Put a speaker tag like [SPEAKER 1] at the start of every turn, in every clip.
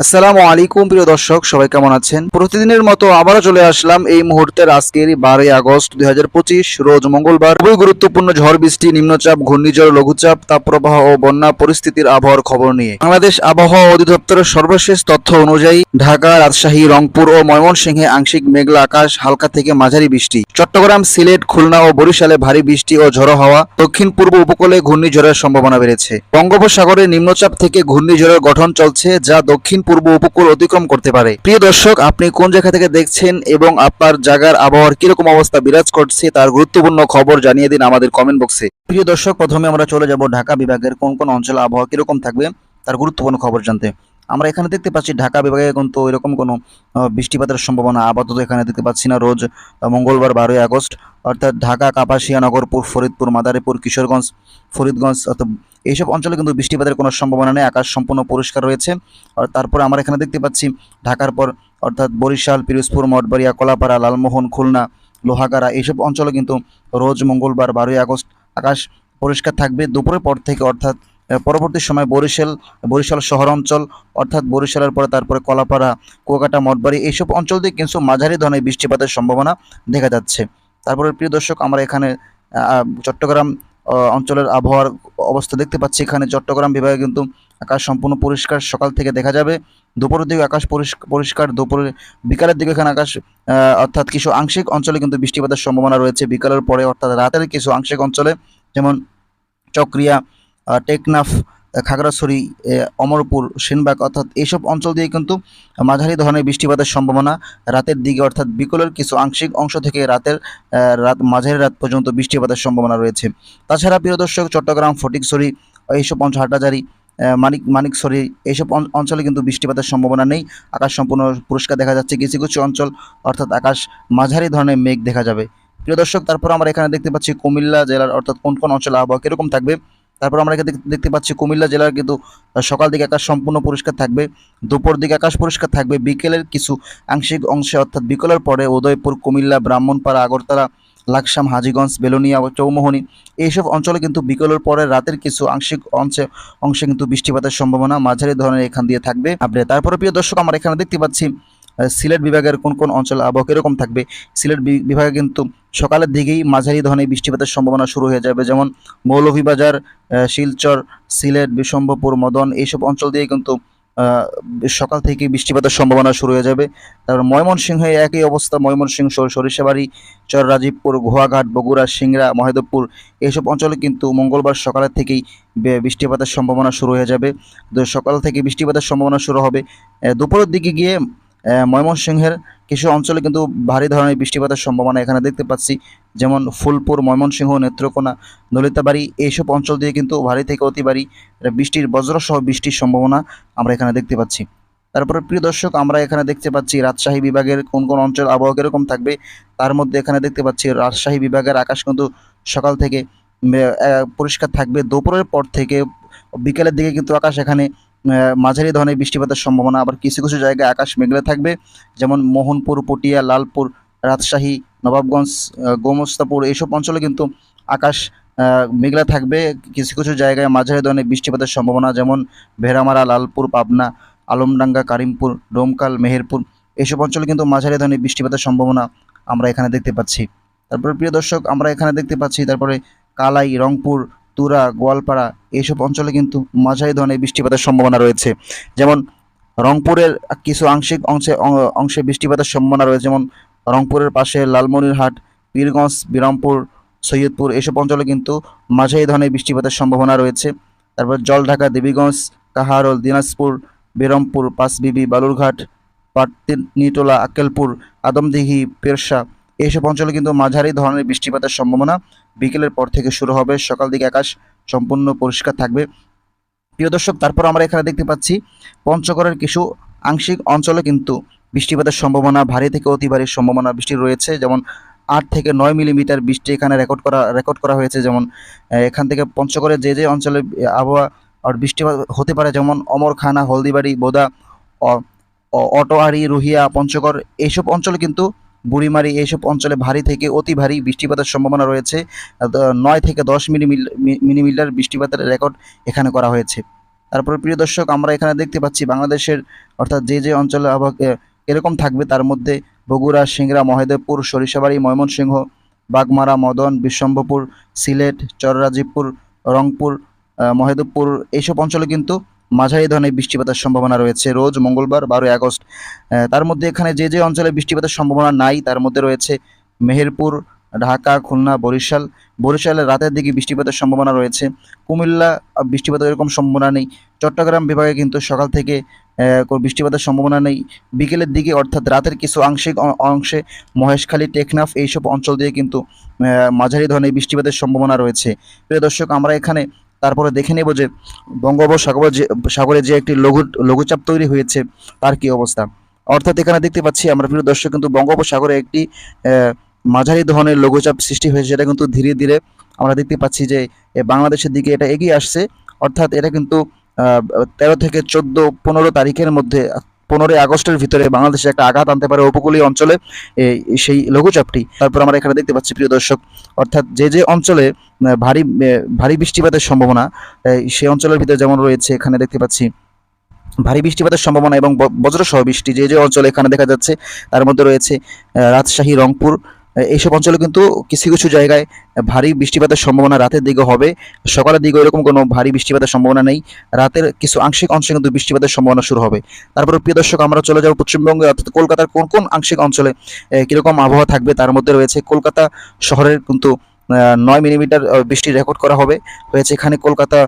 [SPEAKER 1] আসসালামু আলাইকুম, প্রিয় দর্শক, সবাই কেমন আছেন? প্রতিদিনের মতো আবারও চলে আসলাম এই মুহূর্তের আজকের বারোই আগস্ট দুই রোজ মঙ্গলবার। খুবই গুরুত্বপূর্ণ ঝড় বৃষ্টি, নিম্নচাপ, ঘূর্ণিঝড়, লঘুচাপ, তাপপ্রবাহ ও বন্যা পরিস্থিতির আবহাওয়ার খবর নিয়ে। বাংলাদেশ আবহাওয়া অধিদপ্তরের সর্বশেষ তথ্য অনুযায়ী, ঢাকা, রাজশাহী, রংপুর ও ময়মনসিংহে আংশিক মেঘলা আকাশ, হালকা থেকে মাঝারি বৃষ্টি। চট্টগ্রাম, সিলেট, খুলনা ও বরিশালে ভারী বৃষ্টি ও ঝড়ো হাওয়া। দক্ষিণ পূর্ব উপকূলে ঘূর্ণিঝড়ের সম্ভাবনা বেড়েছে। বঙ্গোপসাগরে নিম্নচাপ থেকে ঘূর্ণিঝড়ের গঠন চলছে, যা দক্ষিণ পূর্ব উপকূল অতিক্রম করতে পারে। প্রিয় দর্শক, আপনি কোন জায়গা থেকে দেখছেন এবং আপনার জায়গার আবহাওয়ার কীরকম অবস্থা বিরাজ করছে তার গুরুত্বপূর্ণ খবর জানিয়ে দিন আমাদের কমেন্ট বক্সে প্রিয় দর্শক, প্রথমে আমরা চলে যাব ঢাকা বিভাগের কোন কোন অঞ্চলে আবহাওয়া কীরকম থাকবে তার গুরুত্বপূর্ণ খবর জানতে। আমরা এখানে দেখতে পাচ্ছি ঢাকা বিভাগে কিন্তু এরকম কোনো বৃষ্টিপাতের সম্ভাবনা আপাতত এখানে দেখতে পাচ্ছি না। রোজ মঙ্গলবার বারোই আগস্ট, অর্থাৎ ঢাকা, কাপাসিয়া নগরপুর ফরিদপুর, মাদারীপুর, কিশোরগঞ্জ, ফরিদগঞ্জ, অর্থাৎ এইসব অঞ্চলে কিন্তু বৃষ্টিপাতের কোনো সম্ভাবনা নেই। আকাশ সম্পূর্ণ পরিষ্কার রয়েছে। আর তারপরে আমরা এখানে দেখতে পাচ্ছি ঢাকার পর, অর্থাৎ বরিশাল, পিরোজপুর, মঠবাড়িয়া, কলাপাড়া, লালমোহন, খুলনা, লোহাগাড়া এইসব অঞ্চলে কিন্তু রোজ মঙ্গলবার বারোই আগস্ট আকাশ পরিষ্কার থাকবে। দুপুরের পর থেকে, অর্থাৎ পরবর্তী সময় বরিশাল বরিশাল শহর অঞ্চল, অর্থাৎ বরিশালের পরে তারপরে কলাপাড়া, কুয়াকাটা, মঠবাড়ি, এইসব অঞ্চল দিয়ে কিন্তু মাঝারি ধরনের বৃষ্টিপাতের সম্ভাবনা দেখা যাচ্ছে। তারপরে প্রিয় দর্শক, আমরা এখানে চট্টগ্রাম অঞ্চলের আবহাওয়ার অবস্থা দেখতে পাচ্ছি। এখানে চট্টগ্রাম বিভাগে কিন্তু আকাশ সম্পূর্ণ পরিষ্কার, সকাল থেকে দেখা যাবে। দুপুরের দিকে আকাশ পরিষ্ক- পরিষ্কার দুপুরে বিকালের দিকে এখানে আকাশ অর্থাৎ কিছু আংশিক অঞ্চলে কিন্তু বৃষ্টিপাতের সম্ভাবনা রয়েছে। বিকালের পরে, অর্থাৎ রাতের কিছু আংশিক অঞ্চলে, যেমন চক্রিয়া টেকনাফ, খাগড়াছড়ি অমরপুর, সেনবাগ, অর্থাৎ এইসব অঞ্চল দিয়ে কিন্তু মাঝারি ধরনের বৃষ্টিপাতের সম্ভাবনা রাতের দিকে, অর্থাৎ বিকলের কিছু আংশিক অংশ থেকে রাতের রাত, মাঝারি রাত পর্যন্ত বৃষ্টিপাতের সম্ভাবনা রয়েছে। তাছাড়া প্রিয় দর্শক, চট্টগ্রাম, ফটিকছড়ি, এইসব অঞ্চল হাটাজারি মানিক, মানিকছড়ি, এইসব অঞ্চলে কিন্তু বৃষ্টিপাতের সম্ভাবনা নেই। আকাশ সম্পূর্ণ পুরস্কার দেখা যাচ্ছে। কিছু কিছু অঞ্চল, অর্থাৎ আকাশ মাঝারি ধরনের মেঘ দেখা যাবে। প্রিয় দর্শক, তারপর আমরা এখানে দেখতে পাচ্ছি কুমিল্লা জেলার, অর্থাৎ কোন কোন অঞ্চলে আবহাওয়া কীরকম থাকবে? তারপর আমরা এখানে দেখতে পাচ্ছি কুমিল্লা জেলার কিন্তু সকাল দিকে আকাশ সম্পূর্ণ পরিষ্কার থাকবে, দুপুর দিকে আকাশ পরিষ্কার থাকবে, বিকেলের কিছু আংশিক অংশে অর্থাৎ বিকেলের পরে উদয়পুর, কুমিল্লা, ব্রাহ্মণপাড়া, আগরতলা, লাকসাম, হাজীগঞ্জ, বেলুনিয়া, চৌমোহনী, এইসব অঞ্চলে কিন্তু বিকেলের পরে রাতের কিছু আংশিক অংশে অংশে কিন্তু বৃষ্টিপাতের সম্ভাবনা মাঝারি ধরনের এখান দিয়ে থাকবে। আপনি তারপরে প্রিয় দর্শক, আমরা এখানে দেখতে পাচ্ছি সিলেট বিভাগের কোন কোন অঞ্চল আবহাওয়া কীরকম থাকবে? সিলেট বিভাগে কিন্তু সকালের দিকেই মাঝারি ধরনের বৃষ্টিপাতের সম্ভাবনা শুরু হয়ে যাবে, যেমন মৌলভীবাজার শিলচর, সিলেট বিশম্ভপুর মদন এইসব অঞ্চল দিয়ে কিন্তু সকাল থেকে বৃষ্টিপাতের সম্ভাবনা শুরু হয়ে যাবে। তারপর ময়মনসিংহে একই অবস্থা, ময়মনসিংহ সর- সরিষাবাড়ি, চর রাজীবপুর গোয়াঘাট বগুড়া, সিংড়া মহেদপুর এইসব অঞ্চলে কিন্তু মঙ্গলবার সকালের থেকেই বৃষ্টিপাতের সম্ভাবনা শুরু হয়ে যাবে। সকাল থেকে বৃষ্টিপাতের সম্ভাবনা শুরু হবে। দুপুরের দিকে গিয়ে ময়মনসিংহের কিছু অঞ্চলে কিন্তু ভারী ধরনের বৃষ্টিপাতের সম্ভাবনা এখানে দেখতে পাচ্ছি। যেমন ফুলপুর, ময়মনসিংহ, নেত্রকোনা দলিতাবাড়ি এইসব অঞ্চল দিয়ে কিন্তু ভারী থেকে অতি ভারী বৃষ্টির বজ্রসহ বৃষ্টির সম্ভাবনা আমরা এখানে দেখতে পাচ্ছি। তারপরে প্রিয় দর্শক, আমরা এখানে দেখতে পাচ্ছি রাজশাহী বিভাগের কোন কোন অঞ্চল আবহাওয়া কীরকম থাকবে, তার মধ্যে এখানে দেখতে পাচ্ছি রাজশাহী বিভাগের আকাশ কিন্তু সকাল থেকে পরিষ্কার থাকবে। দুপুরের পর থেকে বিকেলের দিকে কিন্তু আকাশ এখানে মাঝারি ধরনের বৃষ্টিপাতের সম্ভাবনা, আবার কিছু কিছু জায়গায় আকাশ মেঘলা থাকবে, যেমন মোহনপুর, পটিয়া, লালপুর, রাজশাহী, নবাবগঞ্জ গোমস্তাপুর এইসব অঞ্চলে কিন্তু আকাশ মেঘলা থাকবে। কিছু কিছু জায়গায় মাঝারি ধরনের বৃষ্টিপাতের সম্ভাবনা, যেমন ভেড়ামারা, লালপুর, পাবনা, আলমডাঙ্গা, কারিমপুর, ডোমকাল, মেহেরপুর এইসব অঞ্চলে কিন্তু মাঝারি ধরনের বৃষ্টিপাতের সম্ভাবনা আমরা এখানে দেখতে পাচ্ছি। তারপরে প্রিয় দর্শক, আমরা এখানে দেখতে পাচ্ছি, তারপরে কালাই, রংপুর তুরা, গোয়ালপাড়া এইসব অঞ্চলে কিন্তু মাঝারি ধরনের বৃষ্টিপাতের সম্ভাবনা রয়েছে। যেমন রংপুরের কিছু আংশিক অংশে অংশে বৃষ্টিপাতের সম্ভাবনা রয়েছে। যেমন রংপুরের পাশে লালমনিরহাট, পীরগঞ্জ, বিরামপুর, সৈয়দপুর এইসব অঞ্চলে কিন্তু মাঝারি ধরনের বৃষ্টিপাতের সম্ভাবনা রয়েছে। তারপর জলঢাকা, দেবীগঞ্জ, কাহারোল, দিনাজপুর, বেরমপুর, পাঁচবিবি, বালুরঘাট পাটনিটোলা আক্কেলপুর আদমদিঘি পেরসা এইসব অঞ্চলে কিন্তু মাঝারি ধরনের বৃষ্টিপাতের সম্ভাবনা বিকেলের পর থেকে শুরু হবে। সকাল দিকে আকাশ সম্পূর্ণ পরিষ্কার থাকবে। প্রিয় দর্শক, তারপর আমরা এখানে দেখতে পাচ্ছি, পঞ্চগড়ের কিছু আংশিক অঞ্চলে কিন্তু বৃষ্টিপাতের সম্ভাবনা, ভারী থেকে অতি ভারী সম্ভাবনা বৃষ্টি রয়েছে। যেমন আট থেকে নয় মিলিমিটার বৃষ্টি এখানে রেকর্ড করা রেকর্ড করা হয়েছে। যেমন এখান থেকে পঞ্চগড়ের যে যে অঞ্চলে আবহাওয়া আর বৃষ্টিপাত হতে পারে, যেমন অমরখানা, হলদিবাড়ি, বোদা অটোয়ারি, রুহিয়া, পঞ্চগড় এইসব অঞ্চলে কিন্তু বুড়িমারি এইসব অঞ্চলে ভারী থেকে অতি ভারী বৃষ্টিপাতের সম্ভাবনা রয়েছে। নয় থেকে দশ মিলিমিটার মিলিমিটার বৃষ্টিপাতের রেকর্ড এখানে করা হয়েছে। তারপরে প্রিয় দর্শক, আমরা এখানে দেখতে পাচ্ছি বাংলাদেশের, অর্থাৎ যে যে অঞ্চলে আবহাওয়া এরকম থাকবে, তার মধ্যে বগুড়া, সিংড়া, মহেদেবপুর, সরিষাবাড়ি, ময়মনসিংহ, বাগমারা, মদন, বিশ্বম্ভপুর, সিলেট, চররাজীবপুর, রংপুর মহেদেবপুর, এইসব অঞ্চলে কিন্তু মাঝারি ধরনের বৃষ্টিপাতের সম্ভাবনা রয়েছে। রোজ মঙ্গলবার বারোই আগস্ট তার মধ্যে এখানে যে যে অঞ্চলে বৃষ্টিপাতের সম্ভাবনা নাই, তার মধ্যে রয়েছে মেহেরপুর, ঢাকা, খুলনা, বরিশাল। বরিশালের রাতের দিকে বৃষ্টিপাতের সম্ভাবনা রয়েছে। কুমিল্লা বৃষ্টিপাতের এরকম সম্ভাবনা নেই। চট্টগ্রাম বিভাগে কিন্তু সকাল থেকে বৃষ্টিপাতের সম্ভাবনা নেই। বিকেলের দিকে অর্থাৎ রাতের কিছু আংশিক অংশে মহেশখালী, টেকনাফ এইসব অঞ্চল দিয়ে কিন্তু মাঝারি ধরনের বৃষ্টিপাতের সম্ভাবনা রয়েছে। প্রিয় দর্শক, আমরা এখানে তারপরে দেখে নেব যে বঙ্গোপসাগর যে, সাগরে যে একটি লঘু, লঘুচাপ তৈরি হয়েছে, তার কি অবস্থা? অর্থাৎ এখানে দেখতে পাচ্ছি আমরা, প্রিয় দর্শক, কিন্তু বঙ্গোপসাগরে একটি মাঝারি ধরনের লঘুচাপ সৃষ্টি হয়েছে যেটা কিন্তু ধীরে ধীরে আমরা দেখতে পাচ্ছি যে বাংলাদেশের দিকে এটা এগিয়ে আসছে। অর্থাৎ এটা কিন্তু তেরো থেকে চোদ্দ, পনেরো তারিখের মধ্যে পনেরোই আগস্টের ভিতরে বাংলাদেশে একটা আঘাত আনতে পারে উপকূলীয় অঞ্চলে সেই লঘুচাপটি। তারপর আমরা এখানে দেখতে পাচ্ছি, প্রিয় দর্শক, অর্থাৎ যে যে অঞ্চলে ভারী ভারী বৃষ্টিপাতের সম্ভাবনা সেই অঞ্চলের ভিতরে যেমন রয়েছে, এখানে দেখতে পাচ্ছি ভারী বৃষ্টিপাতের সম্ভাবনা এবং বজ্রসহ বৃষ্টি। যে যে অঞ্চলে এখানে দেখা যাচ্ছে, তার মধ্যে রয়েছে রাজশাহী, রংপুর এইসব অঞ্চলে কিন্তু কিছু কিছু জায়গায় ভারী বৃষ্টিপাতের সম্ভাবনা রাতের দিকে হবে। সকালের দিকে এরকম কোনো ভারী বৃষ্টিপাতের সম্ভাবনা নেই। রাতের কিছু আংশিক অংশে কিন্তু বৃষ্টিপাতের সম্ভাবনা শুরু হবে। তারপরে প্রিয় দর্শক, আমরা চলে যাব পশ্চিমবঙ্গে। অর্থাৎ কলকাতার কোন কোন আংশিক অঞ্চলে কীরকম আবহাওয়া থাকবে তার মধ্যে রয়েছে কলকাতা শহরের কিন্তু নয় মিলিমিটার বৃষ্টি রেকর্ড করা হবে। হয়েছে এখানে কলকাতা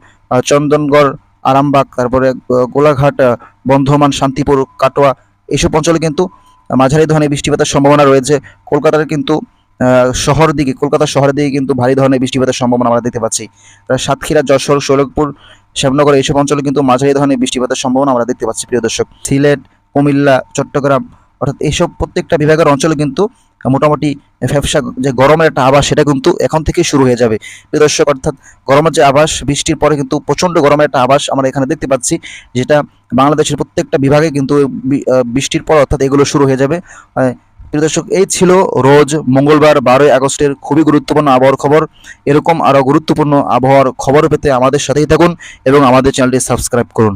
[SPEAKER 1] চন্দনগড়, আরামবাগ, তারপরে গোলাঘাট বন্ধমান শান্তিপুর, কাটোয়া, এইসব অঞ্চলে কিন্তু মাঝারি ধরনের বৃষ্টিপাতের সম্ভাবনা রয়েছে। কলকাতার কিন্তু শহর দিকে কলকাতা শহরের দিকে কিন্তু ভারী ধরনের বৃষ্টিপাতের সম্ভাবনা আমরা দেখতে পাচ্ছি। সাতক্ষীরা, যশোর শৈলকপুর শ্যামনগর এইসব অঞ্চলে কিন্তু মাঝারি ধরনের বৃষ্টিপাতের সম্ভাবনা আমরা দেখতে পাচ্ছি, প্রিয় দর্শক। সিলেট, কুমিল্লা, চট্টগ্রাম, অর্থাৎ এইসব প্রত্যেকটা বিভাগের অঞ্চলে কিন্তু মোটামুটি ফ্যাপসা যে গরমের একটা আবাস সেটা কিন্তু এখন থেকে শুরু হয়ে যাবে। দর্শক, অর্থাৎ গরমের যে আবাস বৃষ্টির পরে কিন্তু প্রচণ্ড গরমের একটা আবাস আমরা এখানে দেখতে পাচ্ছি, যেটা বাংলাদেশের প্রত্যেকটা বিভাগে কিন্তু বৃষ্টির পর অর্থাৎ এগুলো শুরু হয়ে যাবে। প্রিয় দর্শক, এই ছিল রোজ মঙ্গলবার বারোই আগস্টের খুবই গুরুত্বপূর্ণ আবহাওয়ার খবর। এরকম আরও গুরুত্বপূর্ণ আবহাওয়ার খবর পেতে আমাদের সাথেই থাকুন এবং আমাদের চ্যানেলটি সাবস্ক্রাইব করুন।